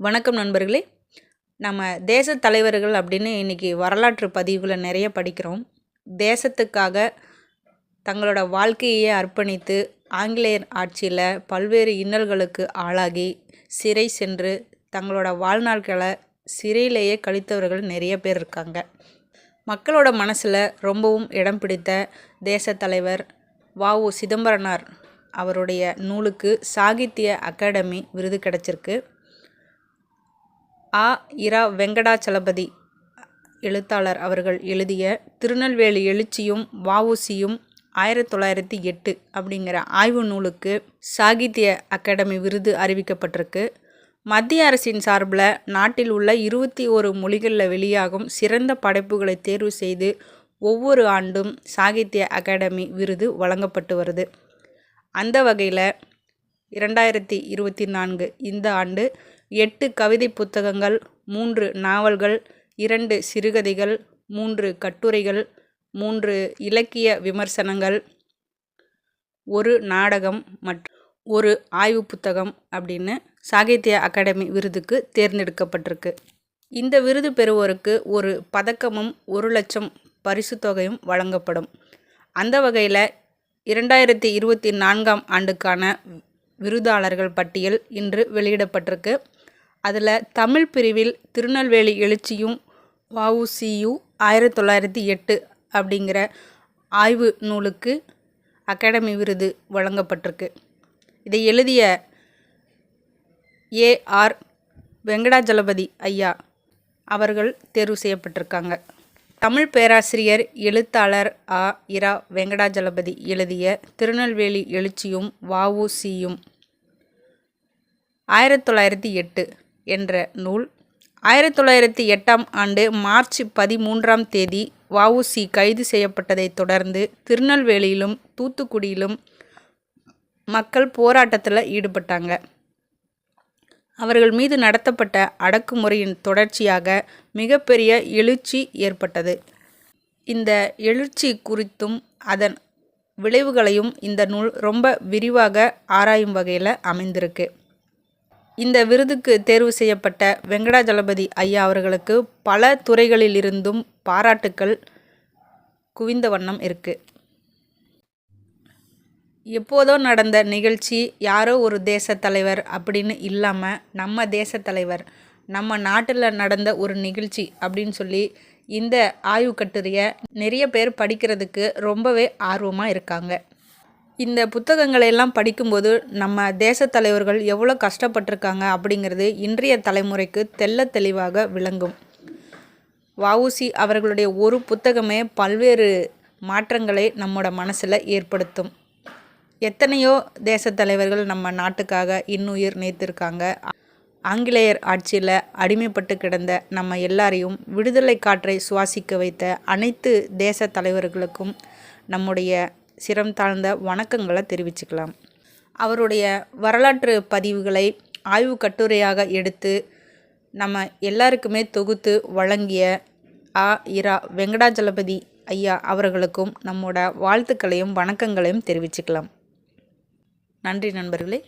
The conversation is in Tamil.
வணக்கம் நண்பர்களே. நம்ம தேச தலைவர்கள் அப்படின்னு இன்றைக்கி வரலாற்று பதிவுகளை நிறைய படிக்கிறோம். தேசத்துக்காக தங்களோட வாழ்க்கையை அர்ப்பணித்து ஆங்கிலேயர் ஆட்சியில் பல்வேறு இன்னல்களுக்கு ஆளாகி சிறை சென்று தங்களோட வாழ்நாட்களை சிறையிலேயே கழித்தவர்கள் நிறைய பேர் இருக்காங்க. மக்களோட மனசில் ரொம்பவும் இடம் பிடித்த தேச தலைவர் வஉ சிதம்பரனார் அவருடைய நூலுக்கு சாகித்ய அகாடமி விருது கிடச்சிருக்கு. ஆ. இரா. வெங்கடாச்சலபதி எழுத்தாளர் அவர்கள் எழுதிய திருநெல்வேலி எழுச்சியும் வவுசியும் ஆயிரத்தி தொள்ளாயிரத்தி எட்டு அப்படிங்கிற ஆய்வு நூலுக்கு சாகித்ய அகாடமி விருது அறிவிக்கப்பட்டிருக்கு. மத்திய அரசின் சார்பில் நாட்டில் உள்ள இருபத்தி ஒரு மொழிகளில் வெளியாகும் சிறந்த படைப்புகளை தேர்வு செய்து ஒவ்வொரு ஆண்டும் சாகித்ய அகாடமி விருது வழங்கப்பட்டு வருது. அந்த வகையில் இரண்டாயிரத்தி இருபத்தி நான்கு. இந்த ஆண்டு எட்டு கவிதை புத்தகங்கள் மூன்று நாவல்கள் இரண்டு சிறுகதைகள் மூன்று கட்டுரைகள் மூன்று இலக்கிய விமர்சனங்கள் ஒரு நாடகம் மற்றும் ஒரு ஆய்வு புத்தகம் அப்படின்னு சாகித்ய அகாடமி விருதுக்கு தேர்ந்தெடுக்கப்பட்டிருக்கு. இந்த விருது பெறுவோருக்கு ஒரு பதக்கமும் ஒரு லட்சம் பரிசு தொகையும் வழங்கப்படும். அந்த வகையில் இரண்டாயிரத்தி இருபத்தி நான்காம் ஆண்டுக்கான விருதாளர்கள் பட்டியல் இன்று வெளியிடப்பட்டிருக்கு. அதில் தமிழ் பிரிவில் திருநெல்வேலி எழுச்சியும் வஉசியு ஆயிரத்தி தொள்ளாயிரத்தி எட்டு அப்படிங்கிற ஆய்வு நூலுக்கு அகாடமி விருது வழங்கப்பட்டிருக்கு. இதை எழுதிய ஏஆர் வெங்கடாஜலபதி ஐயா அவர்கள் தேர்வு செய்யப்பட்டிருக்காங்க. தமிழ் பேராசிரியர் எழுத்தாளர் ஆ இரா. வெங்கடாஜலபதி எழுதிய திருநெல்வேலி எழுச்சியும் வஉசியும் ஆயிரத்தி தொள்ளாயிரத்தி எட்டு என்ற நூல். ஆயிரத்தி தொள்ளாயிரத்தி எட்டாம் ஆண்டு மார்ச் பதிமூன்றாம் தேதி வஉசி கைது செய்யப்பட்டதைத் தொடர்ந்து திருநெல்வேலியிலும் தூத்துக்குடியிலும் மக்கள் போராட்டத்தில் ஈடுபட்டாங்க. அவர்கள் மீது நடத்தப்பட்ட அடக்குமுறையின் தொடர்ச்சியாக மிகப்பெரிய எழுச்சி ஏற்பட்டது. இந்த எழுச்சி குறித்தும் அதன் விளைவுகளையும் இந்த நூல் ரொம்ப விரிவாக ஆராயும் வகையில் அமைந்திருக்கு. இந்த விருதுக்கு தேர்வு செய்யப்பட்ட வெங்கடாஜலபதி ஐயா அவர்களுக்கு பல துறைகளிலிருந்தும் பாராட்டுக்கள் குவிந்த வண்ணம் இருக்குது எப்போதோ நடந்த நிகழ்ச்சி யாரோ ஒரு தேச தலைவர் அப்படின்னு இல்லாமல் நம்ம தேச தலைவர் நம்ம நாட்டில் நடந்த ஒரு நிகழ்ச்சி அப்படின்னு சொல்லி இந்த ஆய்வு கட்டுரையை நிறைய பேர் படிக்கிறதுக்கு ரொம்பவே ஆர்வமாக இருக்காங்க. இந்த புத்தகங்களை எல்லாம் படிக்கும்போது நம்ம தேச தலைவர்கள் எவ்வளோ கஷ்டப்பட்டிருக்காங்க அப்படிங்கிறது இன்றைய தலைமுறைக்கு தெல்ல தெளிவாக விளங்கும். வஉசி அவர்களுடைய ஒரு புத்தகமே பல்வேறு மாற்றங்களை நம்மோட மனசில் ஏற்படுத்தும். எத்தனையோ தேசத்தலைவர்கள் நம்ம நாட்டுக்காக இன்னுயிர் நேர்த்திருக்காங்க ஆங்கிலேயர் ஆட்சியில் அடிமைப்பட்டு கிடந்த நம்ம எல்லாரையும் விடுதலை காற்றை சுவாசிக்க வைத்த அனைத்து தேச தலைவர்களுக்கும் நம்முடைய சிரம் தாழ்ந்த வணக்கங்களை தெரிவிச்சுக்கலாம். அவருடைய வரலாற்று பதிவுகளை ஆய்வு கட்டுரையாக எடுத்து நம்ம எல்லாருக்குமே தொகுத்து வழங்கிய ஆ இரா. வெங்கடாஜலபதி ஐயா அவர்களுக்கும் நம்மோட வாழ்த்துக்களையும் வணக்கங்களையும் தெரிவிச்சுக்கலாம். நன்றி நண்பர்களே.